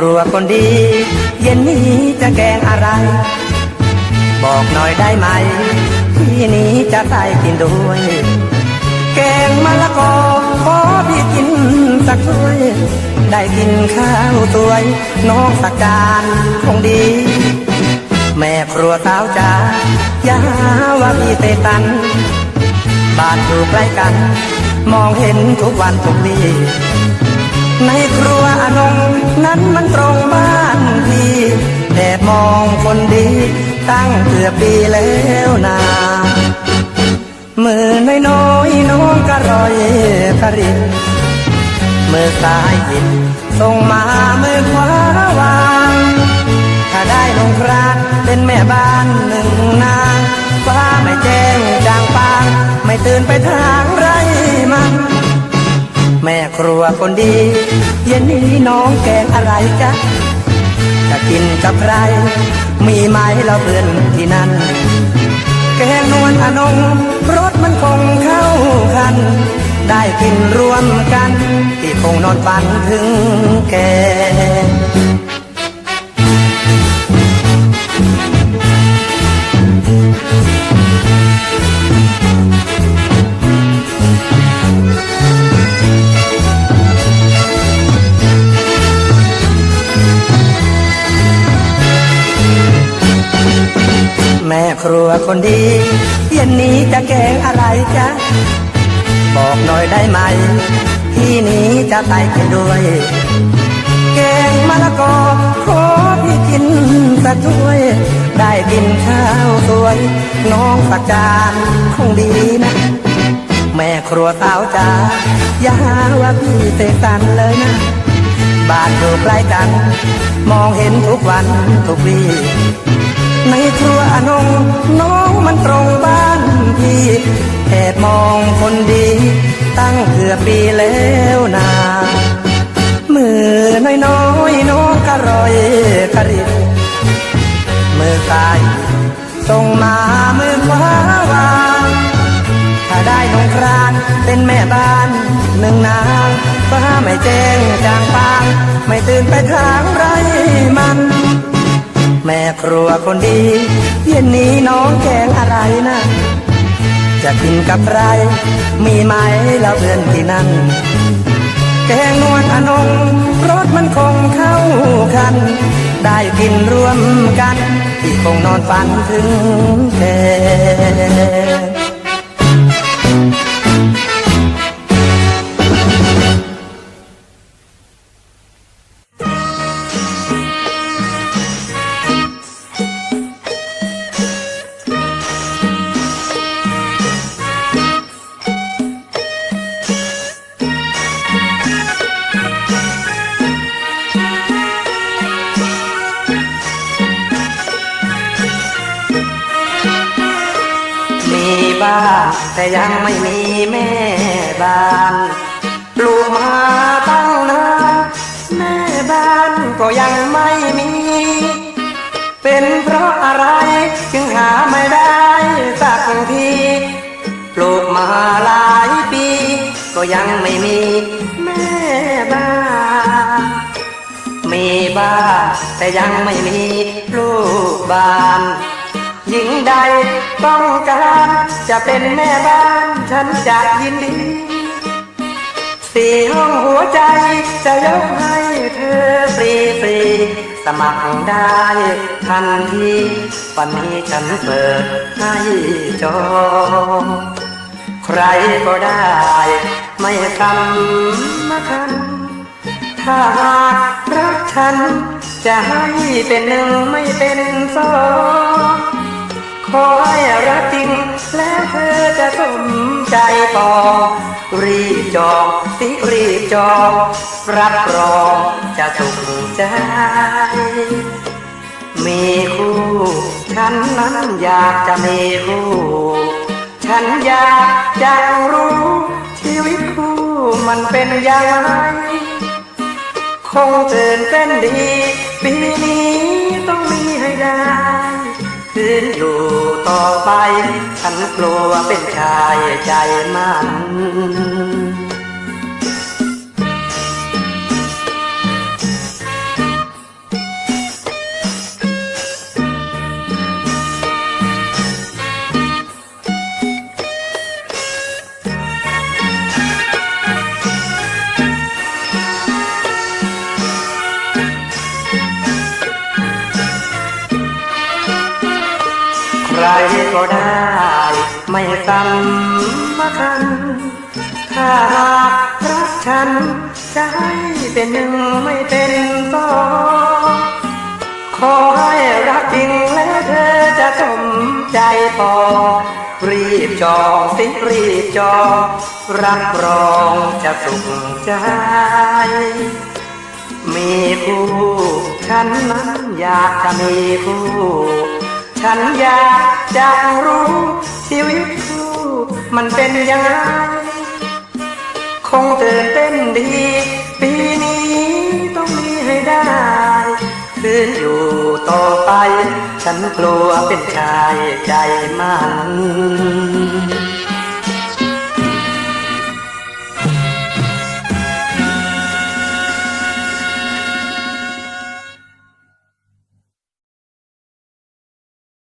ครัวคนดี เย็นนี้จะแกงอะไร บอกหน่อยได้ไหม ที่นี้จะใส่กินด้วย แกงมะละกอขอพี่กินสักถ้วย ได้กินข้าวสวย น้องสักจานคงดี แม่ครัวสาวจ๋าอย่าว่าพี่เตตัน บ้านอยู่ใกล้กัน มองเห็นทุกวันทุกวี ในครัวอนงนั้นมันตรงบ้านพี่แอบมองคนดี ตั้งเกือบปีแล้วนามือน้อยๆน้องกระรอยกระริบมือซ้ายหยิบส่งมามือขวาวางถ้าได้ลงครานเป็นแม่บ้านหนึ่งนางฟ้าไม่แจ้งจางปาง ไม่ตื่นไปทางไรมัน แม่ครัวคนดี เย็นนี้น้องแกงอะไรจ๊ะจะกินกับใคร มีไหมเราเพื่อนที่นั่น แกงนวลอนงรสมันคงเข้ากัน ได้กินรวมกัน ที่คงนอนฝันถึงแก แม่ครัวคนดี เย็นนี้จะแกงอะไรจ๊ะ บอกหน่อยได้ไหมที่นี้จะไปกินด้วย แกงมะละกอขอพี่กินสักถ้วย ได้กินข้าวสวย น้องสักจานคงดีนะ แม่ครัวสาวจ๋าอย่าหาว่าพี่เสกสรรเลยนะบ้านอยู่ใกล้กัน มองเห็นทุกวันทุกวี ในครัวอนงน้องมันตรงบ้านพี่แอบมองคนดี ตั้งเกือบปีแล้วนามือน้อยน้อยน้องกระรอยกระริบมือซ้ายส่งมามือขวาวางถ้าได้ลงครานเป็นแม่บ้านหนึ่งนางฟ้าไม่แจ้งจางปาง ไม่ตื่นไปทางไรมัน แม่ครัวคนดี เย็นนี้น้องแกงอะไรนะ จะกินกับไร มีไหมแล้วเพื่อนที่นั่นแกงนวลอนงรสมันคงเข้ากัน ได้กินรวมกัน ที่คงนอนฝันถึงแก แต่ยังไม่มีแม่บ้านปลูกมาตั้งนานแม่บ้านก็ยังไม่มี เป็นเพราะอะไรจึงหาไม่ได้สักทีปลูกมาหลายปี ก็ยังไม่มีแม่บ้าน มีบ้านแต่ยังไม่มีลูกบ้าน หญิงใดต้องการจะเป็นแม่บ้านฉันจะยินดี สี่ห้องหัวใจจะยกให้เธอฟรีฟรีๆสมัครได้ทันทีวันนี้ฉันเปิดให้จองใครก็ได้ ไม่คำมาคันถ้าหากรักฉันจะให้เป็นหนึ่งไม่เป็นสอง ขอให้รักจริง แล้วเธอจะสมใจพอรีบจองสิรีบจอง รับรองจะสุขใจ มีคู่ ฉันนั้นอยากจะมีคู่ ฉันอยากจะรู้ ชีวิตคู่มันเป็นอย่างไรคงตื่นเต้นดีปีนี้ต้องมีให้ได้ คืนอยู่ต่อไป ฉันกลัวเป็นชายใจมัน ได้ ไม่สำคัญถ้าหากรักฉันจะให้เป็นหนึ่งไม่เป็นสองขอให้รักจริงแล้วเธอจะสมใจพอรีบจองสิรีบจองรับรองจะสุขใจ มีคู่ฉันนั้นอยากจะมีคู่ ฉันอยากจะรู้ชีวิตคู่มันเป็นยังไง คงตื่นเต้นดี ปีนี้ต้องมีให้ได้คืนอยู่ต่อไป ฉันกลัวเป็นชายใจมัน